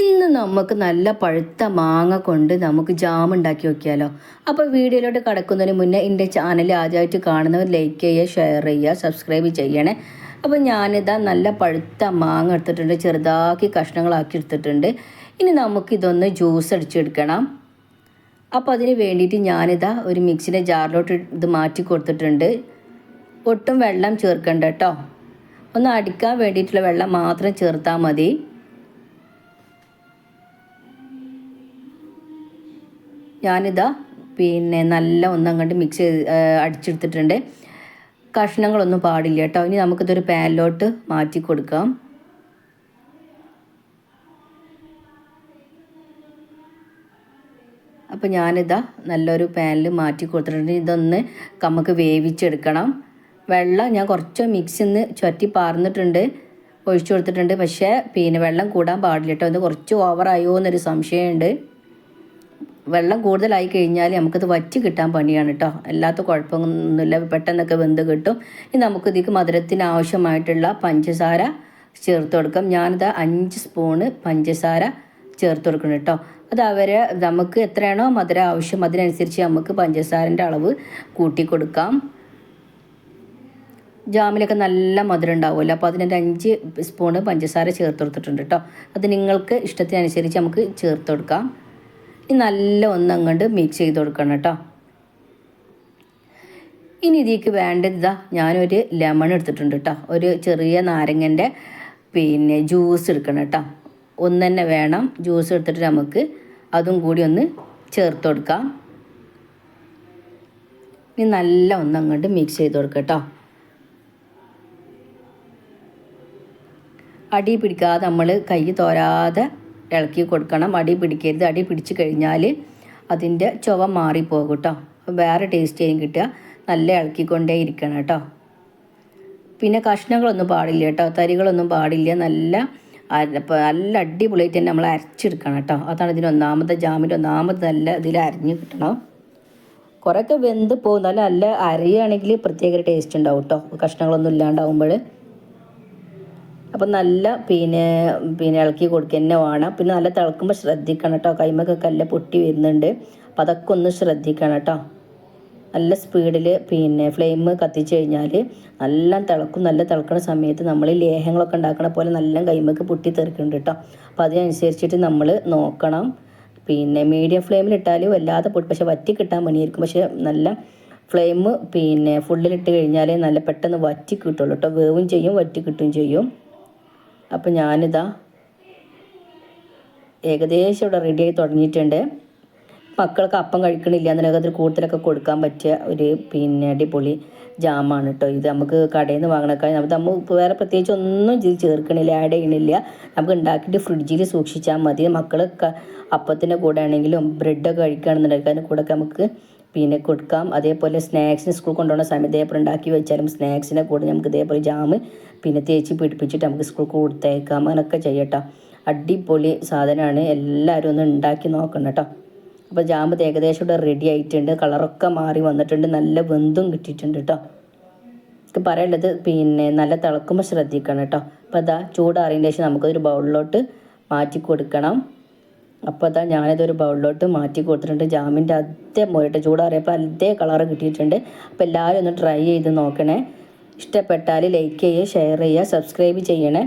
ഇന്ന് നമുക്ക് നല്ല പഴുത്ത മാങ്ങ കൊണ്ട് നമുക്ക് ജാം ഉണ്ടാക്കി നോക്കിയാലോ അപ്പോൾ വീഡിയോയിലോട്ട് കടക്കുന്നതിന് മുന്നേ എന്റെ ചാനൽ ആദ്യമായിട്ട് കാണുന്നവർ ലൈക്ക് ചെയ്യുക ഷെയർ ചെയ്യുക സബ്സ്ക്രൈബ് ചെയ്യണേ. അപ്പോൾ ഞാനിതാ നല്ല പഴുത്ത മാങ്ങ എടുത്തിട്ടുണ്ട് ചെറുതാക്കി കഷ്ണങ്ങളാക്കി എടുത്തിട്ടുണ്ട്. ഇനി നമുക്കിതൊന്ന് ജ്യൂസ് അടിച്ചെടുക്കണം. അപ്പോൾ അതിന് വേണ്ടിയിട്ട് ഞാനിതാ ഒരു മിക്സിന്റെ ജാറിലോട്ട് ഇത് മാറ്റി കൊടുത്തിട്ടുണ്ട്. ഒട്ടും വെള്ളം ചേർക്കണ്ട കേട്ടോ. ഒന്ന് അടിക്കാൻ വേണ്ടിയിട്ടുള്ള വെള്ളം മാത്രം ചേർത്താൽ മതി. ഞാനിതാ പിന്നെ നല്ല ഒന്നങ്ങോട്ട് മിക്സ് ചെയ്ത് അടിച്ചെടുത്തിട്ടുണ്ട്. കഷ്ണങ്ങളൊന്നും പാടില്ല കേട്ടോ. ഇനി നമുക്കിതൊരു പാനിലോട്ട് മാറ്റി കൊടുക്കാം. അപ്പോൾ ഞാനിതാ നല്ലൊരു പാനിൽ മാറ്റി കൊടുത്തിട്ടുണ്ട്. ഇതൊന്ന് നമുക്ക് വേവിച്ചെടുക്കണം. വെള്ളം ഞാൻ കുറച്ച് മിക്സിൽ നിന്ന് ചുറ്റി പാർന്നിട്ടുണ്ട്. ഒഴിച്ചു കൊടുത്തിട്ടുണ്ട്. പക്ഷേ പിന്നെ വെള്ളം കൂടാൻ പാടില്ല കേട്ടോ. ഇത് കുറച്ച് ഓവറായോ എന്നൊരു സംശയമുണ്ട്. വെള്ളം കൂടുതലായി കഴിഞ്ഞാൽ നമുക്കത് വറ്റി കിട്ടാൻ പണിയാണ് കേട്ടോ അല്ലാത്ത കുഴപ്പമൊന്നുമില്ല. പെട്ടെന്നൊക്കെ വെന്ത് കിട്ടും. ഇനി നമുക്ക് ഇതിക്ക് മധുരത്തിന് ആവശ്യമായിട്ടുള്ള പഞ്ചസാര ചേർത്ത് കൊടുക്കാം. ഞാനിത് അഞ്ച് സ്പൂണ് പഞ്ചസാര ചേർത്ത് കൊടുക്കണം കേട്ടോ അത് അവരെ നമുക്ക് എത്രയാണോ മധുര ആവശ്യം അതിനനുസരിച്ച് നമുക്ക് പഞ്ചസാരന്റെ അളവ് കൂട്ടി കൊടുക്കാം. ജാമിലൊക്കെ നല്ല മധുരം ഉണ്ടാവുമല്ലോ. അപ്പോൾ അതിനൊരു അഞ്ച് സ്പൂണ് പഞ്ചസാര ചേർത്ത് കൊടുത്തിട്ടുണ്ട് കേട്ടോ അത് നിങ്ങൾക്ക് ഇഷ്ടത്തിനനുസരിച്ച് നമുക്ക് ചേർത്ത് കൊടുക്കാം. ഇനി നല്ല ഒന്നങ്ങണ്ട് മിക്സ് ചെയ്ത് കൊടുക്കണം കേട്ടോ ഇനി ഇതിലേക്ക് വേണ്ടത് ഇതാ ഞാനൊരു ലെമൺ എടുത്തിട്ടുണ്ട് കേട്ടോ ഒരു ചെറിയ നാരങ്ങന്റെ പിന്നെ ജ്യൂസ് എടുക്കണം കേട്ടോ ഒന്ന് തന്നെ വേണം. ജ്യൂസ് എടുത്തിട്ട് നമുക്ക് അതും കൂടി ഒന്ന് ചേർത്ത് കൊടുക്കാം. ഇനി നല്ല ഒന്നങ്ങോട്ട് മിക്സ് ചെയ്ത് കൊടുക്കുക കേട്ടോ അടി പിടിക്കാതെ നമ്മൾ കൈ തോരാതെ ഇളക്കി കൊടുക്കണം. അടി പിടിക്കരുത്. അടി പിടിച്ച് കഴിഞ്ഞാൽ അതിന്റെ ചുവ മാറിപ്പോകും കേട്ടോ വേറെ ടേസ്റ്റ് ആയും കിട്ടുക. നല്ല ഇളക്കിക്കൊണ്ടേ ഇരിക്കണം കേട്ടോ പിന്നെ കഷ്ണങ്ങളൊന്നും പാടില്ല കേട്ടോ തരികളൊന്നും പാടില്ല. നല്ല നല്ല അടിപൊളിയായിട്ട് തന്നെ നമ്മൾ അരച്ചെടുക്കണം കേട്ടോ അതാണ് ഇതിന് ഒന്നാമത്തെ ജാമിന്റെ ഒന്നാമത് നല്ല ഇതിൽ അരിഞ്ഞ് കിട്ടണം. കുറേയൊക്കെ വെന്ത് പോകും. നല്ല അരയുകയാണെങ്കിൽ പ്രത്യേക ടേസ്റ്റ് ഉണ്ടാവും കേട്ടോ കഷ്ണങ്ങളൊന്നും ഇല്ലാണ്ടാവുമ്പോൾ അപ്പം നല്ല പിന്നെ പിന്നെ ഇളക്കി കൊടുക്കുക തന്നെ വേണം. പിന്നെ നല്ല തിളക്കുമ്പോൾ ശ്രദ്ധിക്കണം കേട്ടോ കൈമൊക്കെ കല്ല് പൊട്ടി വരുന്നുണ്ട്. അപ്പം അതൊക്കെ ഒന്ന് ശ്രദ്ധിക്കണം കേട്ടോ നല്ല സ്പീഡിൽ പിന്നെ ഫ്ലെയിം കത്തിച്ച് കഴിഞ്ഞാൽ നല്ല തിളക്കും നല്ല തിളക്കണ സമയത്ത് നമ്മൾ ലേഹങ്ങളൊക്കെ ഉണ്ടാക്കണ പോലെ നല്ല കൈമൊക്കെ പൊട്ടി തെറിക്കുന്നുണ്ട് കേട്ടോ അപ്പോൾ അതിനനുസരിച്ചിട്ട് നമ്മൾ നോക്കണം. പിന്നെ മീഡിയം ഫ്ലെയിമിലിട്ടാൽ വല്ലാതെ പൊട്ടി പക്ഷെ വറ്റി കിട്ടാൻ പണിയായിരിക്കും. പക്ഷെ നല്ല ഫ്ലെയിം പിന്നെ ഫുള്ളിലിട്ട് കഴിഞ്ഞാൽ നല്ല പെട്ടെന്ന് വറ്റി കിട്ടുള്ളൂ കേട്ടോ വേവും ചെയ്യും വറ്റി കിട്ടുകയും ചെയ്യും. അപ്പം ഞാനിതാ ഏകദേശം ഇവിടെ റെഡിയായി തുടങ്ങിയിട്ടുണ്ട്. മക്കൾക്ക് അപ്പം കഴിക്കണില്ല എന്നുണ്ടെങ്കിൽ അതിൽ കൂടുതലൊക്കെ കൊടുക്കാൻ പറ്റിയ ഒരു പിന്നെ അടിപൊളി ജാമാണ് കേട്ടോ ഇത്. നമുക്ക് കടയിൽ നിന്ന് വാങ്ങണക്കാൾ നമുക്ക് നമ്മൾ വേറെ പ്രത്യേകിച്ച് ഒന്നും ഇതിൽ ചേർക്കണില്ല ആഡ് ചെയ്യണില്ല. നമുക്ക് ഉണ്ടാക്കിയിട്ട് ഫ്രിഡ്ജിൽ സൂക്ഷിച്ചാൽ മതി. മക്കൾ അപ്പത്തിന്റെ കൂടെ ആണെങ്കിലും ബ്രെഡൊക്കെ കഴിക്കുകയാണെന്നുണ്ടെങ്കിൽ അതിന്റെ കൂടെയൊക്കെ നമുക്ക് പിന്നെ കൊടുക്കാം. അതേപോലെ സ്നാക്സിന് സ്കൂൾ കൊണ്ടുപോകുന്ന സമയത്ത് ഇതേപോലെ ഉണ്ടാക്കി വെച്ചാലും സ്നാക്സിന്റെ കൂടെ നമുക്ക് ഇതേപോലെ ജാമ് പിന്നെ തേച്ച് പിടിപ്പിച്ചിട്ട് നമുക്ക് സ്കൂൾ കൊടുത്തേക്കാം. അങ്ങനെയൊക്കെ ചെയ്യട്ടോ. അടിപൊളി സാധനമാണ്. എല്ലാവരും ഒന്ന് ഉണ്ടാക്കി നോക്കണം കേട്ടോ. അപ്പോൾ ജാമ്പ് ഏകദേശം ഇവിടെ റെഡി ആയിട്ടുണ്ട്. കളറൊക്കെ മാറി വന്നിട്ടുണ്ട്. നല്ല വെന്തും കിട്ടിയിട്ടുണ്ട് കേട്ടോ. എനിക്ക് പറയേണ്ടത് പിന്നെ നല്ല തിളക്കുമ്പോൾ ശ്രദ്ധിക്കണം കേട്ടോ. അപ്പോൾ അതാ ചൂടാറിയതിന് ശേഷം നമുക്കൊരു ബൗളിലോട്ട് മാറ്റി കൊടുക്കണം. അപ്പോൾ അതാ ഞാനിതൊരു ബൗളിലോട്ട് മാറ്റി കൊടുത്തിട്ടുണ്ട്. ജാമിന്റെ അതേ മോയിട്ട് ചൂടാറിയപ്പോൾ അതേ കളറ് കിട്ടിയിട്ടുണ്ട്. അപ്പോൾ എല്ലാവരും ഒന്ന് ട്രൈ ചെയ്ത് നോക്കണേ. ഇഷ്ടപ്പെട്ടാൽ ലൈക്ക് ചെയ്യുക ഷെയർ ചെയ്യുക സബ്സ്ക്രൈബ് ചെയ്യണേ.